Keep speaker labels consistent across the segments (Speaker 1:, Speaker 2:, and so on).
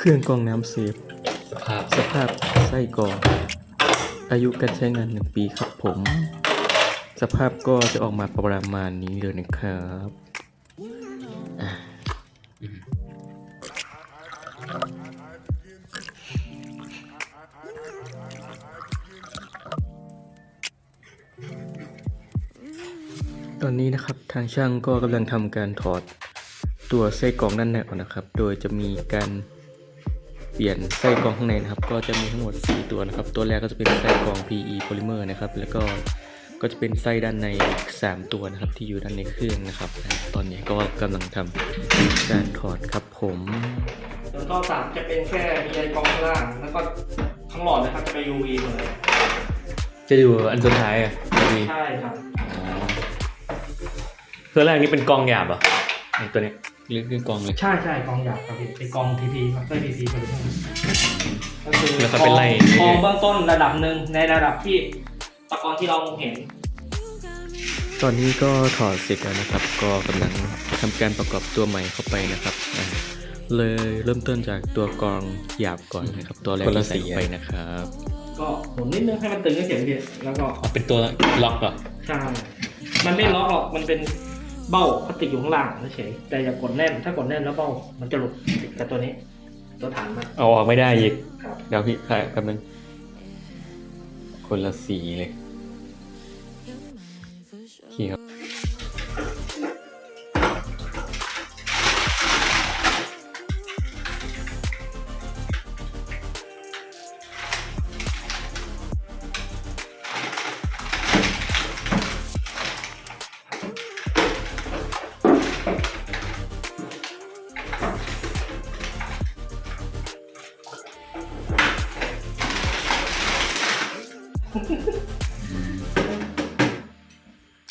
Speaker 1: เครื่องกรองน้ำเซฟ
Speaker 2: สภาพ
Speaker 1: สภาพไส้กรองอายุการใช้งานหนึ่งปีครับผม สภาพก็จะออกมาประมาณนี้เลยนะครับอะตอนนี้นะครับทางช่างก็กำลังทำการถอดตัวไส้กรองด้านในออกนะครับ โดยจะมีการ เปลี่ยนไส้กรองข้างในนะครับ ก็จะมีทั้งหมด 4 ตัวนะครับ ตัวแรกก็จะเป็นไส้กรอง PE polymer นะครับ แล้วก็ก็จะเป็นไส้ด้านในอีก3ตัวนะครับ ที่อยู่ด้านในเครื่องนะครับอ่าตอนนี้ก็กำลังทำการถอดครับผม
Speaker 3: ส่วนท่อสามจะเป็นแค่มีไอกรองข้างล่าง แล้วก็ทั้งหลอดนะครับจะเป็น UV หมดเลย
Speaker 2: จะอยู่อันสุดท้ายอะจะมี
Speaker 3: ใช่ครับ
Speaker 2: เครื่องแรกนี่เป็นกองหยาบเหรอะตัวเนี้ย หรือคือกองเลย
Speaker 3: ใช่ใช่กรองหยาบครับพี่เป็นกรอง TP ครับไม่ TP ผลิตก็คือ
Speaker 2: แล้วก็เป็นไล่
Speaker 3: กรองเบื้องต้นระดับหนึ่งในระดับที่ตะกอนที่เรามองเห็น
Speaker 1: ตอนนี้ก็ถอดเสร็จแล้วนะครับ ก็กำลังทำการประกอบตัวใหม่เข้าไปนะครับอ่าเลยเริ่มต้นจากตัวกรองหยาบก่อนนะครับ ตัวแรกที่ใส่ลงไปนะครับ
Speaker 3: ก็หมุนนิดนึงให้มันตึงให้เฉยพี่แล้วก็
Speaker 2: อ๋อเป็นตัวล็อกเหรอ
Speaker 3: ใช่ มันไม่ล็อกหรอก มันเป็น เบ้าพลาสติกอยู่ข้างล่างเฉยๆแต่อย่ากดแน่น ถ้ากดแน่นแล้วเบ้ามันจะหลุดติดกับตัวนี้ ตัวฐานมัน
Speaker 2: เอาออกไม่ได้อีก
Speaker 3: ครับ
Speaker 1: เดี๋ยวพี่ถ่ายแป๊บนึง คนละสีเลยโอเคครับ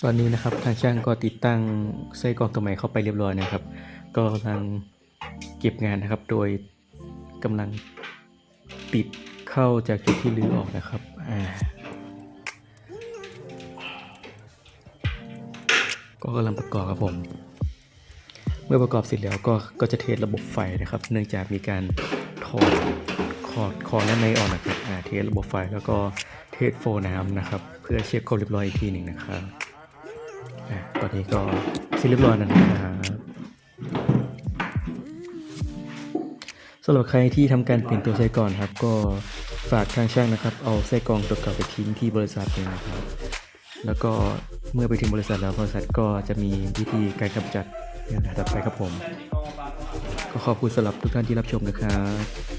Speaker 1: ตอนนี้นะครับทางช่างก็ติดตั้งไส้กรองตัวใหม่เข้าไปเรียบร้อยนะครับ ก็กำลังเก็บงานนะครับ โดยกำลังปิดเข้าจากจุดที่รื้อออกนะครับอ่าก็กำลังประกอบครับผม เมื่อประกอบเสร็จแล้วก็ก็จะเทสระบบไฟนะครับ เนื่องจากมีการ ถอร์ดคอร์ดคอร์ด้านในออกนะครับอ่าเทสระบบไฟแล้วก็เทสโฟน้ำนะครับ เพื่อเช็คความเรียบร้อยอีกทีหนึ่งนะครับอะตอนนี้ก็เสร็จเรียบร้อยแล้วนะครับสำหรับใครที่ทำการเปลี่ยนตัวไส้กรองครับ ก็ฝากทางช่างนะครับ เอาไส้กรองตัวเก่าไปทิ้งที่บริษัทเลยนะครับ แล้วก็เมื่อไปถึงบริษัทแล้วบริษัทก็จะมีวิธีการกำจัดในระดับไปครับผม ก็ขอบคุณสำหรับทุกท่านที่รับชมนะครับ